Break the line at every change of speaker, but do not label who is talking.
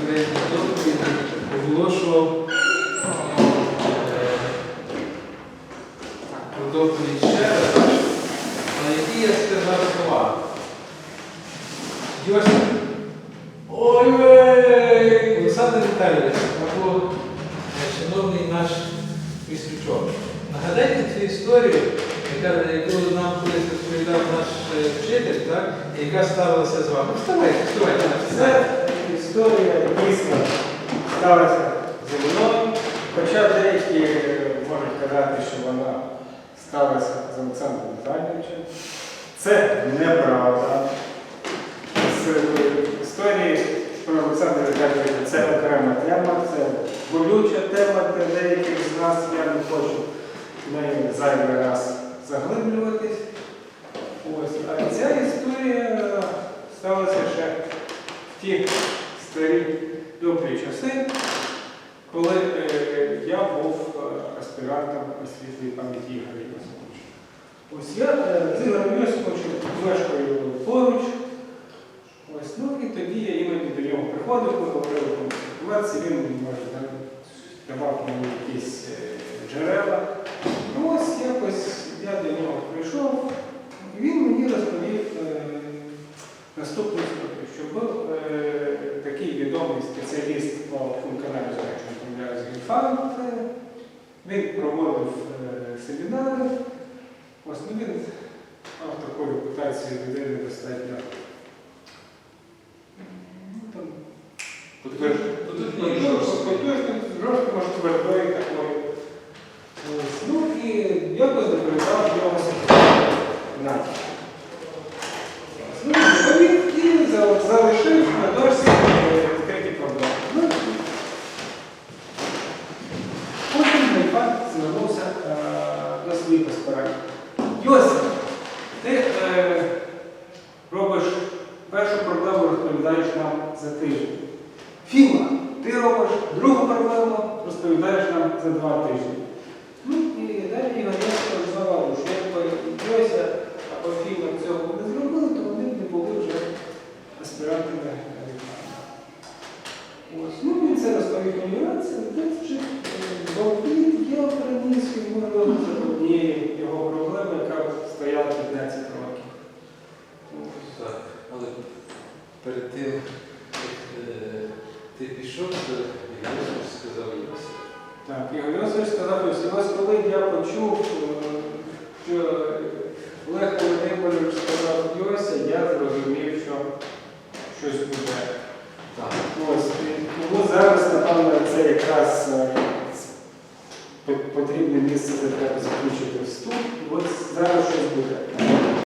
доповіді оголошував е, доповідь ще раз, на які я сказав слова. Ой, Олександр Віталійович, або е, шановний наш містючок. Нагадайте цю історію, яку нам колись розповідав наш е, вчитель, так? яка ставилася з вами. Вставайте, вставайте.
Історія дійсно сталася зі хоча деякі можуть казати, що вона сталася з Олександром Віталійовичем. Це неправда. З історії про Олександра Віталійовича це окрема тема, це болюча тема для деяких з нас. Я не хочу в неї зайвий раз заглиблюватись. Ось. А ця історія сталася ті старі добрі часи, коли е, я був е, аспірантом у пам'яті Ігоря Йосиповича. Ось я е, з Ігорем Йосиповичем мешкаю поруч. Ось, ну і тоді я іноді до нього приходив, ми говорили про інформацію, він може давав мені якісь е, джерела. Ну ось якось я до нього прийшов, і він мені розповів е, наступну відомий спеціаліст по функціональному заречному помиляюсь Гельфанд. Він проводив е, семінари. Ось ну, він мав таку репутацію людини достатньо. жорстко може твердої такої. Ну і якось доповідав його на. Ну, він і за- залишив на дошці е, відкриті проблеми. Ну, Звернувся е, до своїх аспірантів. Йосип, ти е, робиш першу проблему, розповідаєш нам за тиждень. Фіма, ти робиш другу проблему, розповідаєш нам за два тижні. Ну і далі Ігор Яско що якби Йося або Фіма цього не зробили, то вони не були вже аспірантами Ось, ну він це розповів мені раз, де вже Бовпіт я приніс йому розвиток однієї його проблеми, яка стояла 15 років.
Так, але перед тим, як е, ти пішов, то я сказав Йосип.
Так, Ігор Йосифович сказав, ось ось коли я почув, е, що Олег Володимирович сказав Йося, я зрозумів, що щось буде.
Так.
Ось, тому зараз, напевно, це якраз е, потрібне місце, де треба закінчити вступ. І от зараз щось буде.